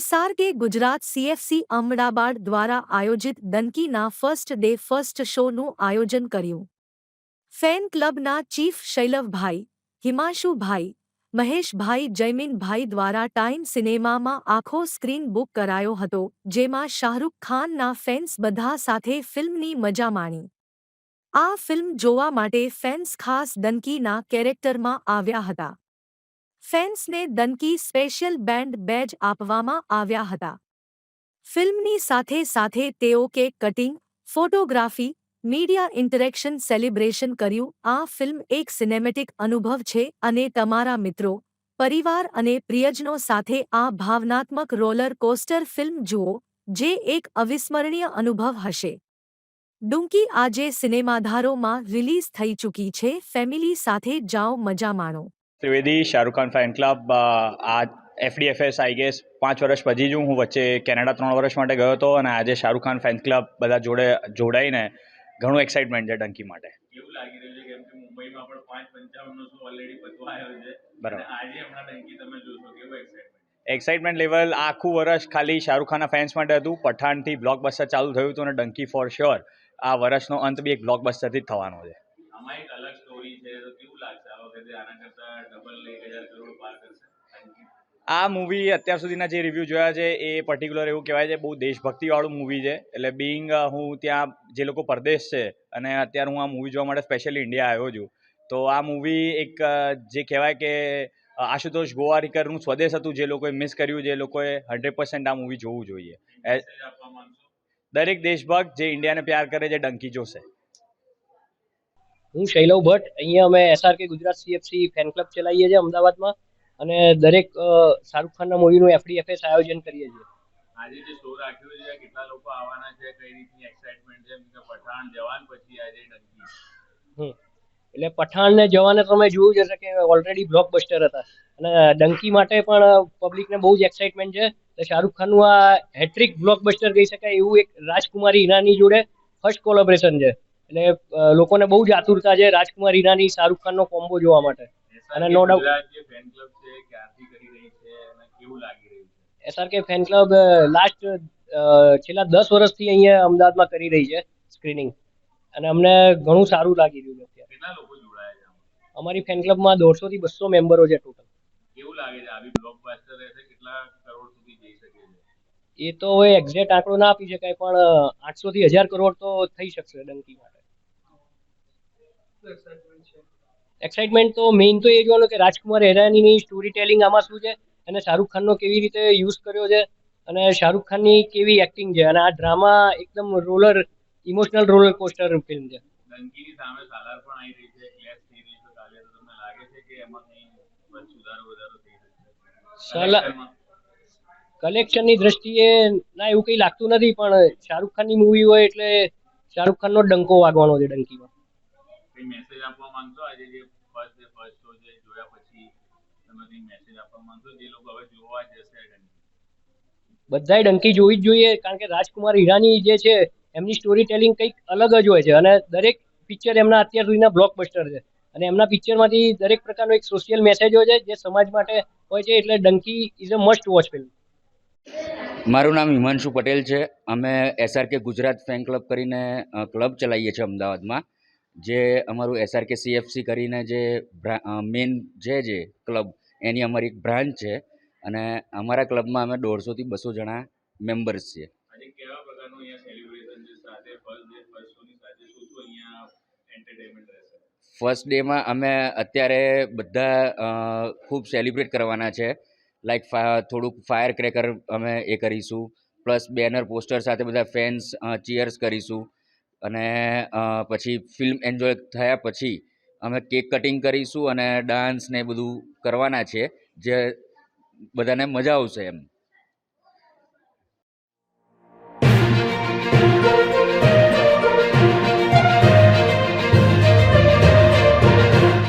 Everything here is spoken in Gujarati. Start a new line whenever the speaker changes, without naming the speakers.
એસઆરકે ગુજરાત સીએફસી અમદાવાદ દ્વારા આયોજિત ડંકીના ફર્સ્ટ ડે ફર્સ્ટ શોનું આયોજન કર્યું. ફેન ક્લબના ચીફ શૈલવભાઈ, હિમાંશુભાઈ, મહેશભાઈ, જયમીનભાઈ દ્વારા ટાઈમ સિનેમામાં આખો સ્ક્રીન બુક કરાયો હતો, જેમાં શાહરૂખ ખાનના ફેન્સ બધા સાથે ફિલ્મની મજા માણી. આ ફિલ્મ જોવા માટે ફેન્સ ખાસ ડંકીના કેરેક્ટરમાં આવ્યા હતા. ફેન્સને દનકી સ્પેશિયલ બેન્ડ બેજ આપવામાં આવ્યા હતા. ફિલ્મની સાથે સાથે તેઓ cake cutting, photography, media interaction celebration કર્યું. આ ફિલ્મ એક સિનેમેટિક અનુભવ છે અને તમારા મિત્રો, પરિવાર અને પ્રિયજનો સાથે આ ભાવનાત્મક રોલર કોસ્ટર ફિલ્મ જુઓ, જે એક અવિસ્મરણીય અનુભવ હશે. ડુંકી આજે સિનેમાધારોમાં રિલીઝ થઈ ચૂકી છે. ફેમિલી સાથે જાઓ, મજા માણો.
ત્રિવેદી શાહરૂખ ખાન ફેન ક્લબ આ એફડીએફએસ આઈ ગેસ પાંચ વર્ષ પછી જ હું વચ્ચે કેનેડા ત્રણ વર્ષ માટે ગયો હતો અને આજે શાહરૂખ ખાન ફેન ક્લબ બધા જોડે જોડાઈને ઘણું એક્સાઇટમેન્ટ છે ડંકી માટે.
કેવું લાગી રહ્યું છે? કેમ કે મુંબઈમાં પણ પાંચ પંચાવનનો શો ઓલરેડી પતવા છે.
બરાબર.
આજે હમણાં ડંકી તમે જોશો કેવું એક્સાઇટમેન્ટ
એક્સાઇટમેન્ટ લેવલ આખું વર્ષ ખાલી શાહરૂખ ખાનના ફેન્સ માટે હતું. પઠાણથી બ્લોકબસ્ટર ચાલુ થયું હતું અને ડંકી ફોર શ્યોર આ વર્ષનો અંત બી એક બ્લોકબસ્ટરથી જ થવાનો છે.
આમાં એક અલગ સ્ટોરી છે તો કેવું લાગશે આ વખતે? આના કરતા ડબલ એક હજાર કરોડ પાર કરશે.
આ મૂવી અત્યાર સુધીના જે રિવ્યૂ જોયા છે એ પર્ટિક્યુલર એવું કહેવાય છે બહુ દેશભક્તિવાળું મૂવી છે. એટલે બિંગ હું ત્યાં જે લોકો પરદેશ છે અને અત્યારે હું આ મૂવી જોવા માટે સ્પેશિયલી ઇન્ડિયા આવ્યો છું. તો આ મૂવી એક જે કહેવાય કે આશુતોષ ગોવારીકરનું સ્વદેશ હતું જે લોકોએ મિસ કર્યું જે લોકોએ હંડ્રેડ પર્સન્ટ આ મૂવી જોવું જોઈએ. દરેક દેશભક્ત જે ઇન્ડિયાને પ્યાર કરે છે ડંકી જોશે.
હું શૈલવ ભટ્ટ. અહીંયા અમે SRK Gujarat CFC fan club ચલાવીએ છીએ અમદાવાદમાં. અને દરેક શાહરૂખ ખાનના મૂવીનું એફડીએફએસ આયોજન કરીએ છીએ.
આજે જે શો રાખ્યો છે કેટલા લોકો આવવાના છે કઈ રીતની એક્સાઇટમેન્ટ છે? કે પઠાણ જવાન પછી આજે ડંકી.
એટલે પઠાણ ને જવાને તમે જોયું જ હશે કે ઓલરેડી બ્લોકબસ્ટર હતા. અને ડંકી માટે પણ પબ્લિકને બહુ જ એક્સાઇટમેન્ટ છે. તો શાહરૂખ ખાનનું આ હેટ્રિક બ્લોકબસ્ટર કહી શકાય એવું એક રાજકુમારી ઈરાની જોડે ફર્સ્ટ કોલોબરેશન છે. એટલે લોકોને બહુ જ આતુરતા છે રાજકુમાર ઈરાની શાહરૂખ ખાનનો કોમ્બો જોવા માટે. અને
નો છે
એસઆરકે ફેન ક્લબ લાસ્ટ છેલ્લા દસ વર્ષથી અહીંયા અમદાવાદમાં કરી રહી છે સ્ક્રીનિંગ અને અમને ઘણું સારું લાગી રહ્યું છે અમારી ફેન ક્લબમાં દોઢસો થી બસો મેમ્બરો છે ટોટલ
કેવું લાગે છે? આવી બ્લોકબસ્ટર રહેશે કેટલા કરોડ સુધી જઈ શકે છે?
એ તો હવે એક્ઝેક્ટ આંકડો ના આપી શકાય પણ આઠસો થી હજાર કરોડ તો થઈ શકશે ડંકી માટે. એક્સાઇટમેન્ટ તો મેઇન તો એ જોવાનું કે રાજકુમાર હેરાનીની સ્ટોરી ટેલિંગ આમાં શું છે અને શાહરૂખ ખાનનો કેવી રીતે યુઝ કર્યો છે અને શાહરૂખ ખાનની કેવી એક્ટિંગ છે? અને આ ડ્રામા એકદમ roller emotional roller coaster film છે.
ડંકીની સામે સાલાર પણ આવી રહી છે. ક્લેશ થઈ રહી છે કાલે તો તમને લાગે છે કે એમાં કંઈ સુધારો વધારો થઈ શકશે
સાલા- કલેક્શનની દ્રષ્ટિએ ના એવું કંઈ લાગતું નથી પણ શાહરૂખ ખાનની મૂવી હોય એટલે શાહરૂખ ખાનનો ડંકો વાગવાનો છે ડંકીમાં.
કંઈ મેસેજ આપવા માંગશો આજે જે ફર્સ્ટ ડે ફર્સ્ટ શો છે જોયા પછી તમે કઈ મેસેજ આપવા માંગશો જે લોકો હવે જોવા જશે ડંકી
બધાય ડંકી જોવી જ જોઈએ કારણ કે રાજકુમાર ઈરાની જે છે એમની સ્ટોરી ટેલિંગ કંઈક અલગ જ હોય છે. અને દરેક પિક્ચર એમના અત્યાર સુધીના બ્લોકબસ્ટર છે. અને એમના પિક્ચરમાંથી દરેક પ્રકારનો એક સોશિયલ મેસેજ હોય છે જે સમાજ માટે હોય છે એટલે Dunki is a must watch film
મારું નામ હિમાંશુ પટેલ છે. અમે એસઆરકે ગુજરાત ફેન ક્લબ કરીને ક્લબ ચલાવીએ છીએ અમદાવાદમાં. જે અમારું એસઆરકે સીએફસી કરીને જે મેઇન છે જે ક્લબ એની અમારી એક બ્રાન્ચ છે અને અમારા ક્લબમાં અમે દોઢસોથી બસો જણા મેમ્બર્સ છીએ.
ફર્સ્ટ
ડેમાં અમે અત્યારે બધા ખૂબ સેલિબ્રેટ કરવાના છે. લાઈક થોડુંક ફાયર ક્રેકર અમે એ કરીશું. પ્લસ બેનર પોસ્ટર સાથે બધા ફેન્સ ચીયર્સ કરીશું. અને પછી ફિલ્મ એન્જોય થયા પછી અમે કેક કટિંગ કરીશું અને ડાન્સ ને એ બધું કરવાના છે, જે બધાને મજા આવશે એમ.